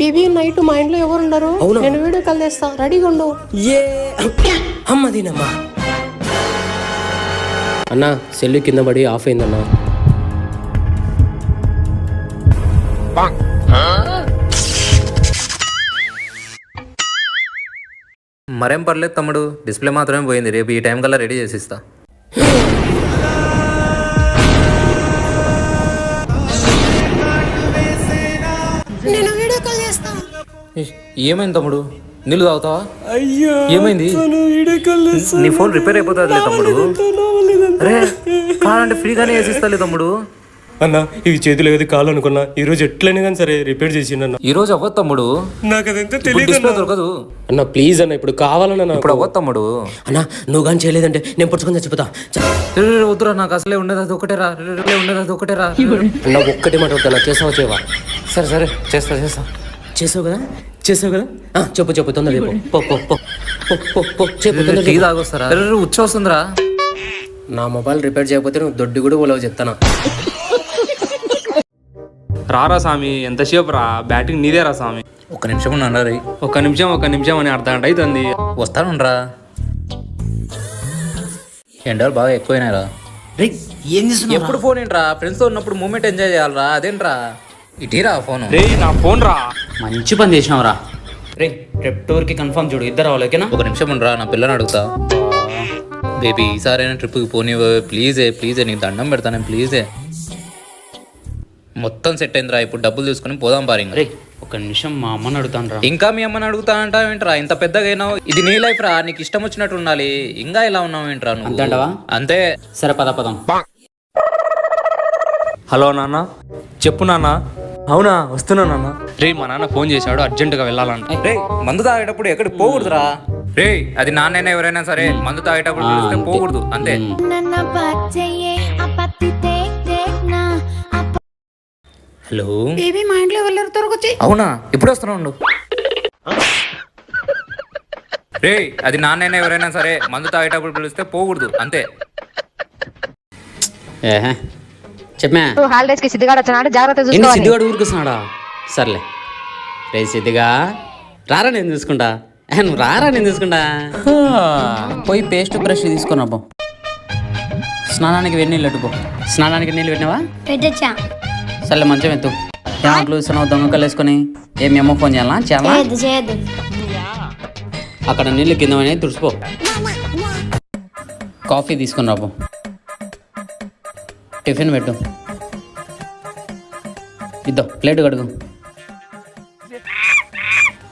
Baby night మా ఇంట్లో ఎవరు ఉండరు. అవునా? నేను వీడియో కాల్ చేస్తా. రెడీగా ఉండు. ఏ అమ్మ దీనమ్మా అన్నా సెల్లు కింద పడి ఆఫ్ అయిందన్నా. మరేం పర్లేదు తమ్ముడు. డిస్ప్లే మాత్రమే పోయింది. రేపు ఈ టైం కల్లా రెడీ చేసిస్తా ఏమైంది తమ్ముడు? నీళ్ళు తాగుతావా? అయ్యో ఏమైంది? నీ ఫోన్ రిపేర్ అయిపోతుంది తమ్ముడు. అరే కావాలంటే ఫ్రీగానే వేసిస్తాలే తమ్ముడు. అన్న ఇది చేతిలో ఏది కాలు అనుకున్నా ఈ రోజు ఎట్లయినా కానీ సరే రిపేర్ చేసిండన్న ఈ రోజు అవ్వదు తమ్ముడు. నాకు అదంతా ఇప్పుడు తెలియదు డిస్ప్లే దొరకదు. అన్న ప్లీజ్ అన్న ఇప్పుడు కావాలన్నా నాకు. ఇప్పుడు అవ్వదు తమ్ముడు. అన్న నువ్వు కానీ చేయలేదంటే నేను పుచ్చుకొని చచ్చిపోతా. రే, రే, రే, వద్దురా నాకు అసలే ఉండదు అది ఒకటే రా. రే, రే, రే, ఉండదు అది ఒకటే రా. అన్న ఒక్కటి మాట వద్దా చేసావా చేయవా? సరే సరే చేస్తా చేస్తా. చేసావు కదా? చేసావు కదా? చెప్పు చెప్పు తొందర చెప్పు. టీ. తాగొస్తారా? నా మొబైల్ రిపేర్ చేయకపోతే నువ్వు దొడ్డి కూడా పోలేవు చెప్తాను? రారా స్వామి ఎంతసేపు రా? బ్యాటింగ్ నీదే రా స్వామి ఒక్క నిమిషం ఉన్నారా రే ఒక్క నిమిషం ఒక్క నిమిషం అని అర్ధ గంట అవుతుంది వస్తానురా ఎండలు బాగా ఎక్కువైనారా ఏం చేస్తున్నావు ఎప్పుడు ఫోన్ ఏంట్రా? ఫ్రెండ్స్తో ఉన్నప్పుడు మూమెంట్ ఎంజాయ్ చేయాలరా అదేంట్రా? ఇటీరా ఫోన్. రే నా ఫోన్ రా. మంచి పని చేసినావురా. రే రేపు టూర్కి కన్ఫర్మ్ చూడు ఇద్దరు రావాలి ఓకేనా? ఒక నిమిషం ఉండరా నా పిల్లని అడుగుతా. బేబీ ఈసారైనా ట్రిప్కి పోనీ ప్లీజే ప్లీజే నీకు దండం పెడతాను ప్లీజే మొత్తం సెట్ అయిందిరా ఇప్పుడు డబ్బులు తీసుకుని పోదాం పారి ఇంకా. రే ఒక నిమిషం మా అమ్మని అడుగుతాను రా ఇంకా మీ అమ్మని అడుగుతా అంటావేంట్రా ఇంత పెద్దగా అయినావు. ఇది నీ లైఫ్ రా నీకు ఇష్టం వచ్చినట్టు ఉండాలి. ఇంకా ఇలా ఉన్నావు ఏంట్రా నువ్వు? అంతేంటావా? అంతే. సరే పద పదం. హలో నాన్న చెప్పు నాన్న. అవునా? వస్తున్నాను అన్న రే మా నాన్న ఫోన్ చేశాడు అర్జెంటుగా వెళ్ళాలంట. రే మందు తాగేటప్పుడు ఎక్కడ పోకూడదురా? రే అది నాన్న ఎవరైనా సరే మందు తాగేటప్పుడు పోకూడదు అంతే. హలో? బేబీ మా ఇంట్లో వెళ్ళారు తొరకొచ్చి అవునా? ఇప్పుడు వస్తున్నావు రే అది నాన్న ఎవరైనా సరే మందు తాగేటప్పుడు పిలిస్తే పోకూడదు అంతే. ఏహే. చెప్పా హాలిడేస్కి సిద్ధిగాడు వచ్చినాడు? జాగ్రత్త ఏంటి చూసుకోవాలి. సిద్ధిగాడు ఊరికొస్తున్నాడా సర్లే. రే సిద్ధిగా రారా నేను చూసుకుంటా. ఏ, నువ్వు రారా నేను చూసుకుంటా? పోయి పేస్ట్ బ్రష్ తీసుకున్నా పో స్నానానికి వెన్నీళ్ళు అట్టుకో స్నానానికి నీళ్ళు పెట్టినావా? పెట్టచ్చా? సర్లే మంచం ఎత్తు. ఏమంట్లు ఇస్తున్నావు దొంగకలు వేసుకొని ఏమి అమ్మ ఫోన్ చేయాలా? చేయదు చేయదు అక్కడ నీళ్ళు కింద తుడిచిపో కాఫీ తీసుకుని రాబో టిఫిన్ పెట్టు. ఇద్దో ప్లేట్ కడుగు.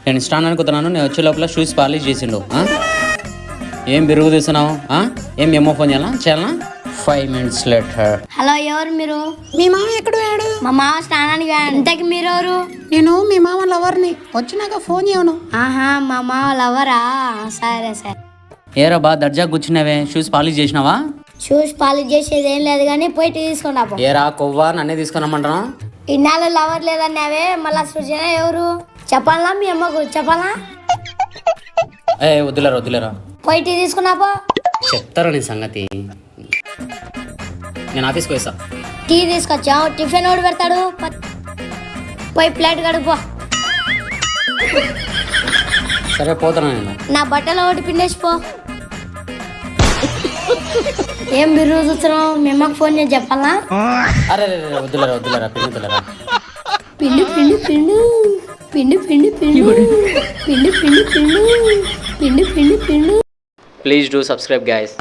నేను స్నానానికి వస్తున్నాను నేను వచ్చే లోపల షూస్ పాలిష్ చేసిండు? ఏం బిరుగు తీస్తున్నావు ఆ? ఏం ఏమో ఫోన్ చేయాలా? చేయాలా ఫైవ్ మినిట్స్ లేటర్ హలో ఎవరు మీరు? మీ మామ ఎక్కడ పోయాడు? మా మామ స్నానానికి. ఇంతకి మీరు ఎవరు? నేను మీ మామ లవర్ని వచ్చినాక ఫోన్ చేయను. ఆహా మా మామ లవరా సరే సరే. ఏరా బా దర్జా కూర్చున్నావే షూస్ పాలిష్ చేసినావా? షూస్ పాలిష్ చేసేది ఏం లేదు కానీ పోయి టీ తీసుకున్నా పో. ఏరా కొవ్వా నన్నే తీసుకున్నామంటారా ఇన్నాళ్ళు లవర్ లేదన్నావే మళ్ళా సృజన ఎవరు? చెప్పాలా మీ అమ్మకు? చెప్పాలా? ఏ వద్దులేరా వద్దులేరా. పోయి టీ తీసుకున్నా పో. చెప్తారా నీ సంగతి? నేను ఆఫీస్కి పోయిస్తా. టీ తీసుకొచ్చావు టిఫిన్ ఓడి పెడతాడు? పోయి ప్లేట్ కడుపో సరే పోతాను నేను. నా బట్టలు ఒకటి పిండేసిపో ఏం బిర్రు చూస్తున్నావు మీ అమ్మకి ఫోన్ చేసి చెప్పాలా అరే వద్దులేరా వద్దులేరా పిండి వద్దులేరా పిండి పిండి పిండు పిండి పిండి పిండు పిండి పిండి పిండు పిండి పిండి పిండు ప్లీజ్ డూ సబ్స్క్రైబ్ గైస్